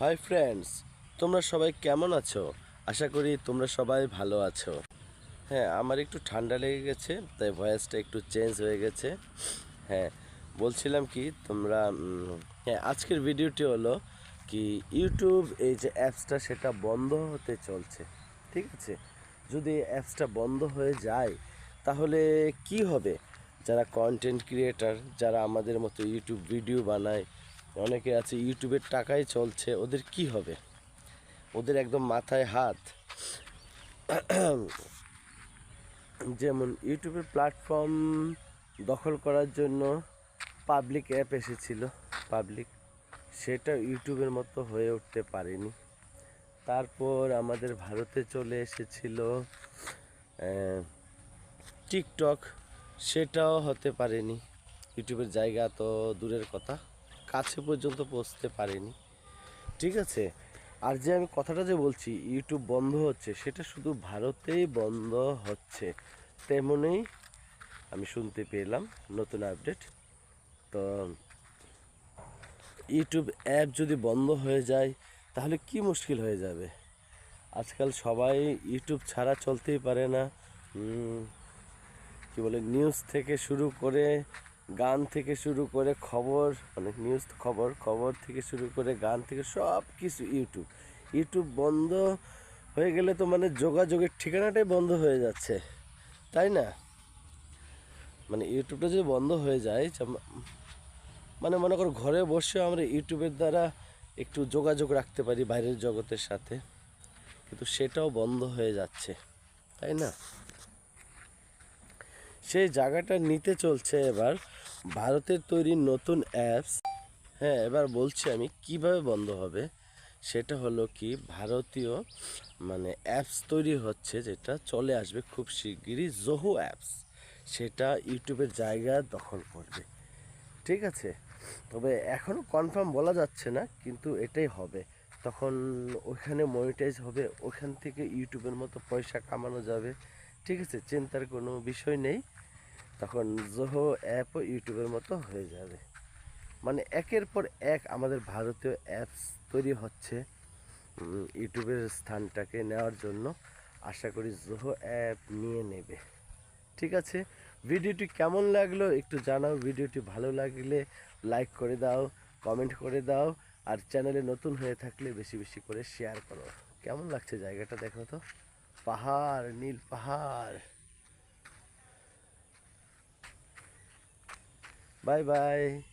Hi friends তোমরা সবাই কেমন আছো? আশা করি তোমরা সবাই ভালো আছো। হ্যাঁ আমার একটু ঠান্ডা লেগে গেছে, তাই ভয়েসটা একটু চেঞ্জ হয়ে গেছে। হ্যাঁ বলছিলাম কি, তোমরা হ্যাঁ আজকের ভিডিওটি হলো কি ইউটিউব এই যে অ্যাপসটা সেটা বন্ধ হতে চলছে, ঠিক আছে? যদি অ্যাপসটা বন্ধ হয়ে যায়, তাহলে কি হবে? যারা কন্টেন্ট ক্রিয়েটার যারা আমাদের মতো ইউটিউব ভিডিও বানায় অনেকে আছে ইউটিউবের টাকাই চলছে, ওদের কি হবে? ওদের একদম মাথায় হাত। যেমন ইউটিউবের প্ল্যাটফর্ম দখল করার জন্য পাবলিক অ্যাপ এসেছিল পাবলিক সেটা ইউটিউবের মতো হয়ে উঠতে পারেনি। তারপর আমাদের ভারতে চলে এসেছিল টিকটক সেটাও হতে পারেনি। ইউটিউবের জায়গা তো দূরের কথা। কাছে পর্যন্ত পৌঁছতে পারেনি। ঠিক আছে? আর যে আমি কথাটা যে বলছি ইউটিউব বন্ধ হচ্ছে, সেটা শুধু ভারতেই বন্ধ হচ্ছে। তেমনই আমি শুনতে পেলাম নতুন আপডেট তো ইউটিউব অ্যাপ যদি বন্ধ হয়ে যায়, তাহলে কি মুশকিল হয়ে যাবে? আজকাল সবাই ইউটিউব ছাড়া চলতেই পারে না। কি বলে নিউজ থেকে শুরু করে গান থেকে শুরু করে খবর মানে নিউজ খবর খবর থেকে শুরু করে গান থেকে সব কিছু ইউটিউব ইউটিউব বন্ধ হয়ে গেলে তো মানে যোগাযোগের ঠিকানাটাই বন্ধ হয়ে যাচ্ছে, তাই না? মানে ইউটিউবটা যদি বন্ধ হয়ে যায় মানে মনে করো ঘরে বসে আমরা ইউটিউবের দ্বারা একটু যোগাযোগ রাখতে পারি বাইরের জগতের সাথে, কিন্তু সেটাও বন্ধ হয়ে যাচ্ছে, তাই না? সেই জায়গাটা নিতে চলছে এবার। ভারতের তৈরি নতুন অ্যাপস হ্যাঁ এবার বলছি আমি কীভাবে বন্ধ হবে? সেটা হলো কি, ভারতীয় মানে অ্যাপস তৈরি হচ্ছে যেটা চলে আসবে খুব শিগগিরই জোহো অ্যাপস সেটা ইউটিউবের জায়গা দখল করবে। ঠিক আছে? তবে এখনও কনফার্ম বলা যাচ্ছে না, কিন্তু এটাই হবে। তখন ওইখানে মনিটাইজ হবে, ওখান থেকে ইউটিউবের মতো পয়সা কামানো যাবে। ঠিক আছে? চিন্তার কোনো বিষয় নেই। তখন জোহো অ্যাপও ইউটিউবের মতো হয়ে যাবে। মানে একের পর এক আমাদের ভারতীয় অ্যাপস তৈরি হচ্ছে ইউটিউবের স্থানটাকে নেওয়ার জন্য। আশা করি জোহো অ্যাপ নিয়ে নেবে। ঠিক আছে? ভিডিওটি কেমন লাগল একটু জানাও। ভিডিওটি ভালো লাগলে লাইক করে দাও, কমেন্ট করে দাও, আর চ্যানেলে নতুন হয়ে থাকলে বেশি বেশি করে শেয়ার করো। কেমন লাগছে জায়গাটা দেখো তো? পাহাড়, নীল পাহাড়। Bye-bye.